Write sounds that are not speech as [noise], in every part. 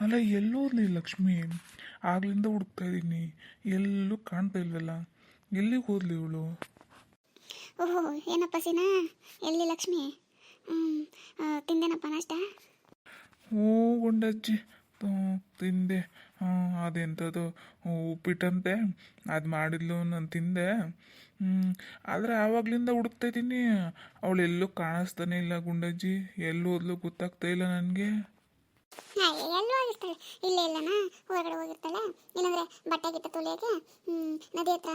ಅಲ್ಲ ಎಲ್ಲೋದ್ಲಿ ಲಕ್ಷ್ಮಿ. ಆಗ್ಲಿಂದ ಹುಡುಕ್ತಾ ಇದ್ದೀನಿ. ಎಲ್ಲೂ ಕಾಣ್ತಾ ಇಲ್ವಲ್ಲ? ಎಲ್ಲಿಗೆ ಹೋದ್ಲಿ ಇವಳು? ಓಹೋ ಏನಪ್ಪ ಸೀನಾ? ಎಲ್ಲಿ ಲಕ್ಷ್ಮಿ? ತಿಂದೇನಪ್ಪ ನಾಷ್ಟ? ಓ ಗುಂಡಜ್ಜಿ. ತಿಂದೆ. ಹಾಂ ಅದೆಂಥದ್ದು? ಉಪ್ಪಿಟ್ಟಂತೆ. ಅದು ಮಾಡಿದ್ಲು ನಾನು ತಿಂದೆ. ಆದರೆ ಆವಾಗಲಿಂದ ಹುಡುಕ್ತಾ ಇದ್ದೀನಿ. ಅವಳು ಎಲ್ಲೂ ಕಾಣಿಸ್ತಾನೆ ಇಲ್ಲ ಗುಂಡಜ್ಜಿ. ಎಲ್ಲೂ ಹೋದ್ಲು ಗೊತ್ತಾಗ್ತಾ ಇಲ್ಲ ನನಗೆ. ಎಲ್ಲೂ ಆಗಿರ್ತಾಳೆ ಇಲ್ಲೇ ಇಲ್ಲನ? ಹೊರಗಡೆ ಹೋಗಿರ್ತಾಳೆ. ಇಲ್ಲಾಂದ್ರೆ ಬಟ್ಟೆ ಗಿಟ್ಟ ತೊಳೆಯೋಕೆ ನದಿ ಹತ್ರ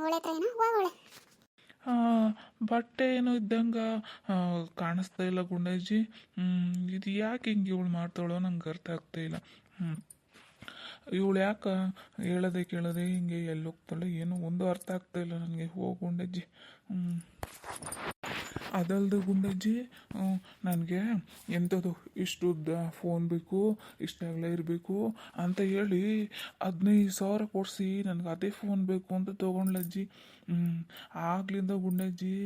ಹೊಳೆ ಹತ್ರ ಏನೋ ಹೋಗೋಳೆ. ಬಟ್ಟೆ ಏನೋ ಇದ್ದಂಗೆ ಕಾಣಿಸ್ತಾ ಇಲ್ಲ ಗುಂಡಜ್ಜಿ ಇದು ಯಾಕೆ ಹಿಂಗೆ ಇವಳು ಮಾಡ್ತಾಳೋ ನಂಗೆ ಅರ್ಥ ಆಗ್ತಾ ಇಲ್ಲ. ಇವಳು ಯಾಕೆ ಹೇಳದೆ ಕೇಳದೆ ಹಿಂಗೆ ಎಲ್ಲಿ ಹೋಗ್ತಾಳೆ ಏನೋ ಒಂದು ಅರ್ಥ ಆಗ್ತಾ ಇಲ್ಲ ನನಗೆ. ಹೋಗಿ ಅದಲ್ದು ಗುಂಡಜ್ಜಿ ನನಗೆ ಎಂಥದ್ದು ಇಷ್ಟುದ್ದ ಫೋನ್ ಬೇಕು ಇಷ್ಟಾಗಲ ಇರಬೇಕು ಅಂತ ಹೇಳಿ ಹದಿನೈದು ಸಾವಿರ ಕೊಡಿಸಿ, ನನಗೆ ಅದೇ ಫೋನ್ ಬೇಕು ಅಂತ ತೊಗೊಂಡ್ಲಜ್ಜಿ ಹ್ಞೂ ಆಗ್ಲಿಂದ ಗುಂಡಜ್ಜಿ,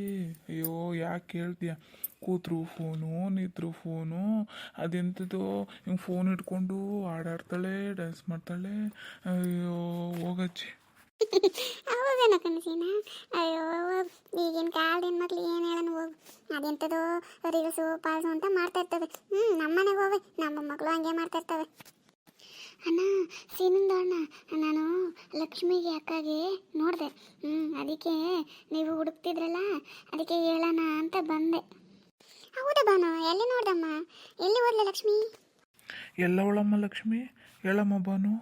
ಅಯ್ಯೋ, ಯಾಕೆ ಕೇಳ್ತೀಯ? ಕೂತ್ರು ಫೋನು ನಿಂತರು ಫೋನು ಅದೆಂಥದ್ದು ಹಿಂಗೆ ಫೋನ್ ಇಟ್ಕೊಂಡು ಹಾಡಾಡ್ತಾಳೆ ಡ್ಯಾನ್ಸ್ ಮಾಡ್ತಾಳೆ. ಅಯ್ಯೋ, ಹೋಗಜ್ಜಿ. ಹೌದೇನ ಕನಸಿನ? ಅಯ್ಯೋ, ಈಗಿನ ಕಾಲದ ಮಕ್ಳು ಏನು ಹೇಳೋಣ ಹೋಗು? ಅದೆಂಥದೋ ರೀಲ್ಸು ಪಾಲ್ಸು ಅಂತ ಮಾಡ್ತಾ ಇರ್ತವೆ. ಹ್ಞೂ ನಮ್ಮನೆಗೆ ಹೋಗಿ ನಮ್ಮ ಮಕ್ಕಳು ಹಂಗೆ ಮಾಡ್ತಾ ಇರ್ತವೆ. ಅಣ್ಣ, ಸೀನಿಂದ ಅಣ್ಣ ನಾನು ಲಕ್ಷ್ಮಿಗೆ ಅಕ್ಕಗೆ ನೋಡಿದೆ. ಹ್ಞೂ ಅದಕ್ಕೆ ನೀವು ಹುಡುಕ್ತಿದ್ರಲ್ಲ, ಅದಕ್ಕೆ ಹೇಳೋಣ ಅಂತ ಬಂದೆ. ಹೌದಾ ಬಾನು ಎಲ್ಲಿ ನೋಡ್ದಮ್ಮ? ಎಲ್ಲಿ ಹೋದ್ಲೆ ಲಕ್ಷ್ಮಿ? ಎಲ್ಲವಳಮ್ಮ ಲಕ್ಷ್ಮಿ? ಹೇಳಮ್ಮ ಬಾನು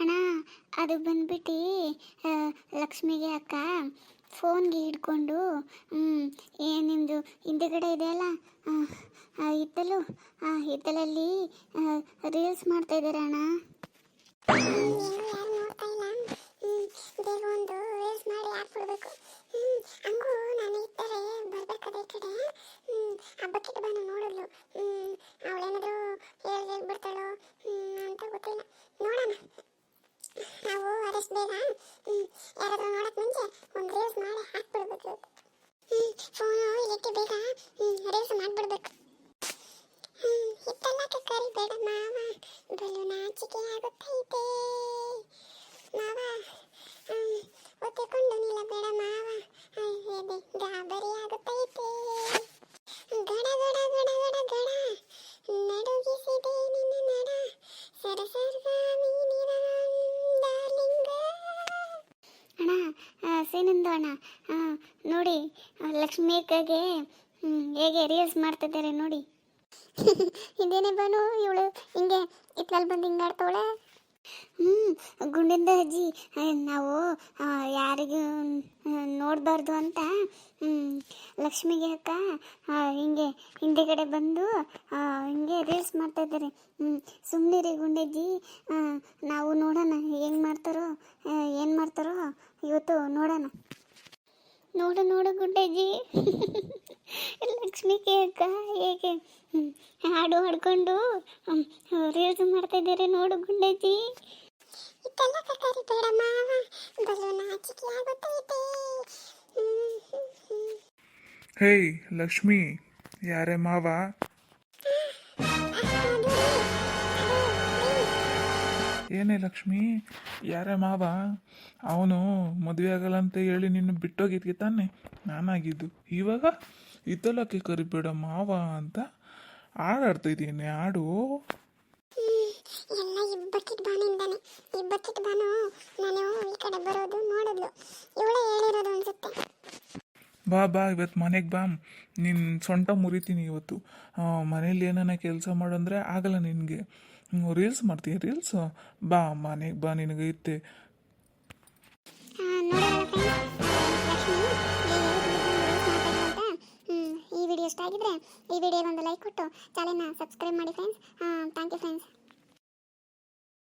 ಅಣ್ಣ, ಅದು ಬಂದ್ಬಿಟ್ಟು ಲಕ್ಷ್ಮಿಗೆ ಅಕ್ಕ, ಫೋನ್ಗೆ ಹಿಡ್ಕೊಂಡು ನಿಮ್ಮದು ಹಿಂದೆಗಡೆ ಇದೆಯಲ್ಲ ಹಿತ್ತಲು, ಆ, ಹಿತ್ತಲಲ್ಲಿ ರೀಲ್ಸ್ ಮಾಡ್ತಾ ಇದ್ದಾರೆ ಅಣ್ಣ. ಒಂದು ರೀಲ್ಸ್ ಮಾಡಿ ಹಾಕ್ಬಿಡ್ಬೇಕು ಹಂಗೂ ನಾನು ಥರ ಬರ್ಬೇಕಾದ್ರೆ ಕಡೆ. ಆ ಬಕೆಟ್ ನೋಡಿದ್ಲು ಅಂತ ಗೊತ್ತಿಲ್ಲ. ನೋಡೋಣ. ನಾವು ಆದಷ್ಟು ಬೇಗ ಯಾರಾದ್ರೂ ನೋಡಕ್ ಮುಂಚೆ ಒಂದು ರೀಲ್ಸ್ ಮಾಡಿ ಹಾಕ್ಬಿಡ್ಬೇಕು. ಆ, ನೋಡಿ ಲಕ್ಷ್ಮೀಕಾಗೆ ಹೇಗೆ ರೀಲ್ಸ್ ಮಾಡ್ತಿದ್ದಾರೆ ನೋಡಿ. [laughs] ಇದೇನೇ ಬನು ಇವಳು ಹಿಂಗೆ ಇತ್ಲಲ್ಲಿ ಬಂದು ಹಿಂಗಾಡ್ತಾವಳೆ. ಹ್ಞೂ ಗುಂಡಿಂದ ಅಜ್ಜಿ ನಾವು ಯಾರಿಗೂ ನೋಡಬಾರ್ದು ಅಂತ ಲಕ್ಷ್ಮಿಗೆ ಅಕ್ಕ ಹಿಂಗೆ ಹಿಂದೆಗಡೆ ಬಂದು ಹಿಂಗೆ ರೀಲ್ಸ್ ಮಾಡ್ತಾ ಇದ್ದಾರೆ. ಸುಮ್ಮನೆ ರೀ ಗುಂಡಜ್ಜಿ ನಾವು ನೋಡೋಣ ಹೆಂಗೆ ಮಾಡ್ತಾರೋ ಏನು ಮಾಡ್ತಾರೋ ಇವತ್ತು ನೋಡೋಣ. ನೋಡು ನೋಡು ಗುಡ್ಡಜ್ಜಿ ಲಕ್ಷ್ಮಿಗೆ ಅಕ್ಕ, ಹೇಗೆ ಹಾಡು ಹಾಡ್ಕೊಂಡು ರೀಲ್ಸ್ ಮಾಡ್ತಾ ಇದ್ದಾರೆ ನೋಡು ಗುಂಡಜ್ಜಿ ಹೇಯ್ ಲಕ್ಷ್ಮಿ, ಯಾರೇ ಮಾವ? ಏನೇ ಲಕ್ಷ್ಮಿ, ಯಾರೇ ಮಾವ? ಅವನು ಮದುವೆ ಆಗಲ್ಲ ಅಂತ ಹೇಳಿ ನಿನ್ನ ಬಿಟ್ಟೋಗಿದ್ಗೆ ತಾನೆ? ನಾನಾಗಿದ್ದು. ಇವಾಗ ಇತ್ತಲಕ್ಕೆ ಕರಿಬೇಡ ಮಾವ ಅಂತ ಹಾಡಾಡ್ತಾ ಇದ್ದೀನಿ. ಹಾಡು. ಎಲ್ಲ ಬಾ ಬಾ ಇವತ್ತು ಮನೆಗೆ ಬಾ. ನಿನ್ನ ಸೊಂಟ ಮುರಿತೀನಿ ಇವತ್ತು. ಮನೇಲಿ ಏನಾನ ಕೆಲಸ ಮಾಡಂದ್ರೆ ಆಗಲ್ಲ ನಿನಗೆ. ರೀಲ್ಸ್ ಮಾಡ್ತೀಯ ರೀಲ್ಸ್ ಬಾ, ಮನೆಗೆ ಬಾ, ನಿನಗೆ ಇತ್ತೆ. ಈ ವಿಡಿಯೋ ಇಷ್ಟ ಆಗಿದ್ರೆ ಈ ವಿಡಿಯೋಗೆ ಒಂದು ಲೈಕ್ ಕೊಟ್ಟು ಚಾನೆಲ್ನ ಸಬ್ಸ್ಕ್ರೈಬ್ ಮಾಡಿ ಫ್ರೆಂಡ್ಸ್ ಥ್ಯಾಂಕ್ ಯು ಫ್ರೆಂಡ್ಸ್